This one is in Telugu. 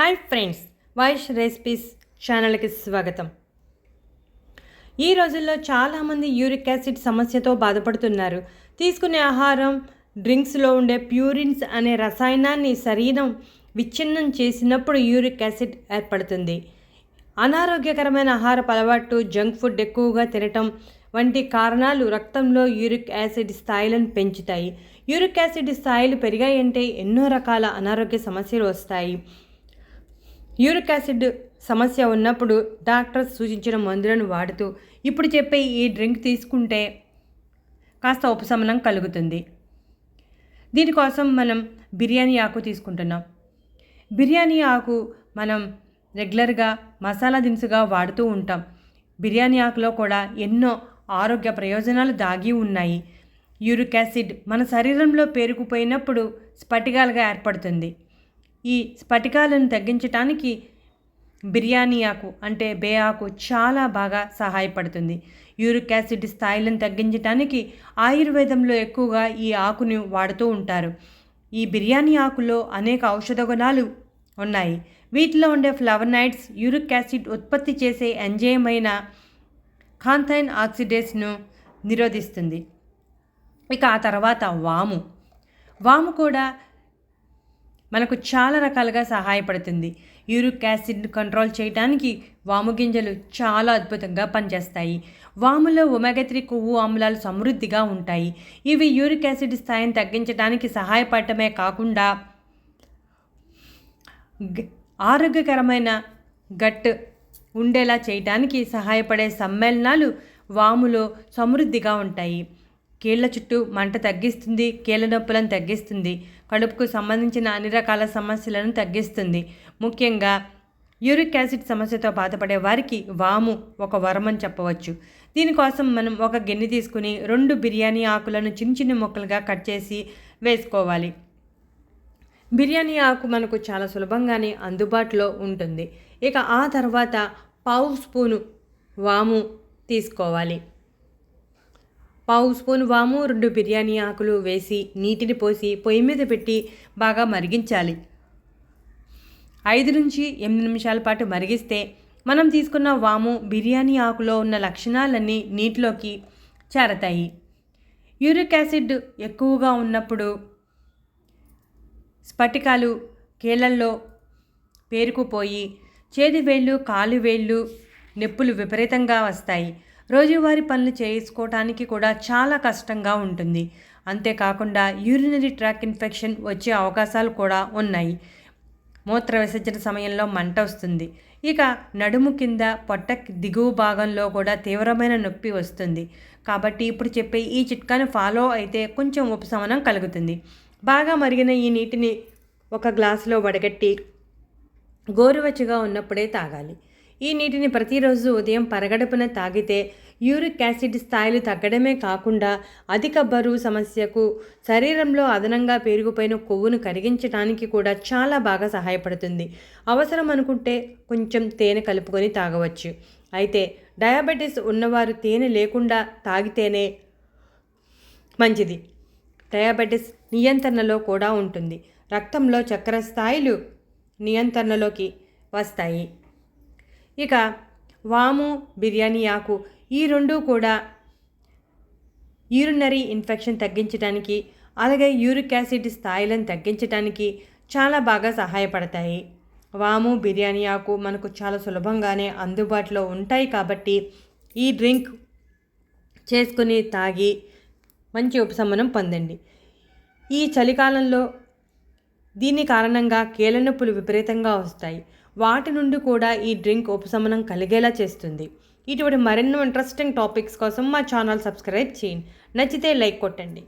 హాయ్ ఫ్రెండ్స్ వాయిస్ రెసిపీస్ ఛానల్కి స్వాగతం. ఈ రోజుల్లో చాలామంది యూరిక్ యాసిడ్ సమస్యతో బాధపడుతున్నారు. తీసుకునే ఆహారం డ్రింక్స్లో ఉండే ప్యూరిన్స్ అనే రసాయనాన్ని శరీరం విచ్ఛిన్నం చేసినప్పుడు యూరిక్ యాసిడ్ ఏర్పడుతుంది. అనారోగ్యకరమైన ఆహారపు అలవాటు జంక్ ఫుడ్ ఎక్కువగా తినటం వంటి కారణాలు రక్తంలో యూరిక్ యాసిడ్ స్థాయిలను పెంచుతాయి. యూరిక్ యాసిడ్ స్థాయిలు పెరిగాయంటే ఎన్నో రకాల అనారోగ్య సమస్యలు వస్తాయి. యూరిక్ యాసిడ్ సమస్య ఉన్నప్పుడు డాక్టర్ సూచించిన మందులను వాడుతూ ఇప్పుడు చెప్పే ఈ డ్రింక్ తీసుకుంటే కాస్త ఉపశమనం కలుగుతుంది. దీనికోసం మనం బిర్యానీ ఆకు తీసుకుంటున్నాం. బిర్యానీ ఆకు మనం రెగ్యులర్గా మసాలా దినుసుగా వాడుతూ ఉంటాం. బిర్యానీ ఆకులో కూడా ఎన్నో ఆరోగ్య ప్రయోజనాలు దాగి ఉన్నాయి. యూరిక్ యాసిడ్ మన శరీరంలో పేరుకుపోయినప్పుడు స్ఫటికాలుగా ఏర్పడుతుంది. ఈ స్ఫటికాలను తగ్గించటానికి బిర్యానీ ఆకు అంటే బే ఆకు చాలా బాగా సహాయపడుతుంది. యూరిక్ యాసిడ్ స్థాయిలను తగ్గించడానికి ఆయుర్వేదంలో ఎక్కువగా ఈ ఆకును వాడుతూ ఉంటారు. ఈ బిర్యానీ ఆకులో అనేక ఔషధ గుణాలు ఉన్నాయి. వీటిలో ఉండే ఫ్లవనైడ్స్ యూరిక్ యాసిడ్ ఉత్పత్తి చేసే ఎంజైమ్ అయిన కాంథైన్ ఆక్సిడేస్ను నిరోధిస్తుంది. ఇక ఆ తర్వాత వాము. వాము కూడా మనకు చాలా రకాలుగా సహాయపడుతుంది. యూరిక్ యాసిడ్ కంట్రోల్ చేయడానికి వాము గింజలు చాలా అద్భుతంగా పనిచేస్తాయి. వాములో ఒమెగా త్రీ కొవ్వు ఆమ్లాలు సమృద్ధిగా ఉంటాయి. ఇవి యూరిక్ యాసిడ్ స్థాయిని తగ్గించడానికి సహాయపడటమే కాకుండా ఆరోగ్యకరమైన గట్ ఉండేలా చేయడానికి సహాయపడే సమ్మేళనాలు వాములో సమృద్ధిగా ఉంటాయి. కీళ్ళ చుట్టూ మంట తగ్గిస్తుంది కీళ్ళ నొప్పులను తగ్గిస్తుంది కడుపుకు సంబంధించిన అన్ని రకాల సమస్యలను తగ్గిస్తుంది. ముఖ్యంగా యూరిక్ యాసిడ్ సమస్యతో బాధపడే వారికి వాము ఒక వరమని చెప్పవచ్చు. దీనికోసం మనం ఒక గిన్నె తీసుకుని రెండు బిర్యానీ ఆకులను చిన్న చిన్న ముక్కలుగా కట్ చేసి వేసుకోవాలి. బిర్యానీ ఆకు మనకు చాలా సులభంగానే అందుబాటులో ఉంటుంది. ఇక ఆ తర్వాత పావు స్పూను వాము తీసుకోవాలి. పావు స్పూన్ వాము రెండు బిర్యానీ ఆకులు వేసి నీటిని పోసి పొయ్యి మీద పెట్టి బాగా మరిగించాలి. ఐదు నుంచి ఎనిమిది నిమిషాల పాటు మరిగిస్తే మనం తీసుకున్న వాము బిర్యానీ ఆకులో ఉన్న లక్షణాలన్నీ నీటిలోకి చేరతాయి. యూరిక్ యాసిడ్ ఎక్కువగా ఉన్నప్పుడు స్ఫటికాలు కీళ్ళల్లో పేరుకుపోయి చేతి వేళ్ళు కాలు వేళ్ళు నొప్పులు విపరీతంగా వస్తాయి. రోజువారీ పనులు చేసుకోవటానికి కూడా చాలా కష్టంగా ఉంటుంది. అంతేకాకుండా యూరినరీ ట్రాక్ ఇన్ఫెక్షన్ వచ్చే అవకాశాలు కూడా ఉన్నాయి. మూత్ర విసర్జన సమయంలో మంట వస్తుంది. ఇక నడుము కింద పొట్ట దిగువ భాగంలో కూడా తీవ్రమైన నొప్పి వస్తుంది. కాబట్టి ఇప్పుడు చెప్పే ఈ చిట్కాను ఫాలో అయితే కొంచెం ఉపశమనం కలుగుతుంది. బాగా మరిగిన ఈ నీటిని ఒక గ్లాసులో వడగట్టి గోరువెచ్చగా ఉన్నప్పుడే తాగాలి. ఈ నీటిని ప్రతిరోజు ఉదయం పరగడుపున తాగితే యూరిక్ యాసిడ్ స్థాయిలు తగ్గడమే కాకుండా అధిక బరువు సమస్యకు శరీరంలో అదనంగా పెరిగిపోయిన కొవ్వును కరిగించడానికి కూడా చాలా బాగా సహాయపడుతుంది. అవసరం అనుకుంటే కొంచెం తేనె కలుపుకొని తాగవచ్చు. అయితే డయాబెటీస్ ఉన్నవారు తేనె లేకుండా తాగితేనే మంచిది. డయాబెటీస్ నియంత్రణలో కూడా ఉంటుంది. రక్తంలో చక్కెర స్థాయిలు నియంత్రణలోకి వస్తాయి. ఇక వాము బిర్యానీ ఆకు ఈ రెండు కూడా యూరినరీ ఇన్ఫెక్షన్ తగ్గించడానికి అలాగే యూరిక్ యాసిడ్ స్థాయిలను తగ్గించడానికి చాలా బాగా సహాయపడతాయి. వాము బిర్యానీ ఆకు మనకు చాలా సులభంగానే అందుబాటులో ఉంటాయి కాబట్టి ఈ డ్రింక్ చేసుకుని తాగి మంచి ఉపశమనం పొందండి. ఈ చలికాలంలో దీని కారణంగా కీళ్ళనొప్పులు విపరీతంగా వస్తాయి. వాటి నుండి కూడా ఈ డ్రింక్ ఉపశమనం కలిగేలా చేస్తుంది. ఇటువంటి మరెన్నో ఇంట్రెస్టింగ్ టాపిక్స్ కోసం మా ఛానల్ సబ్స్క్రైబ్ చేయండి. నచ్చితే లైక్ కొట్టండి.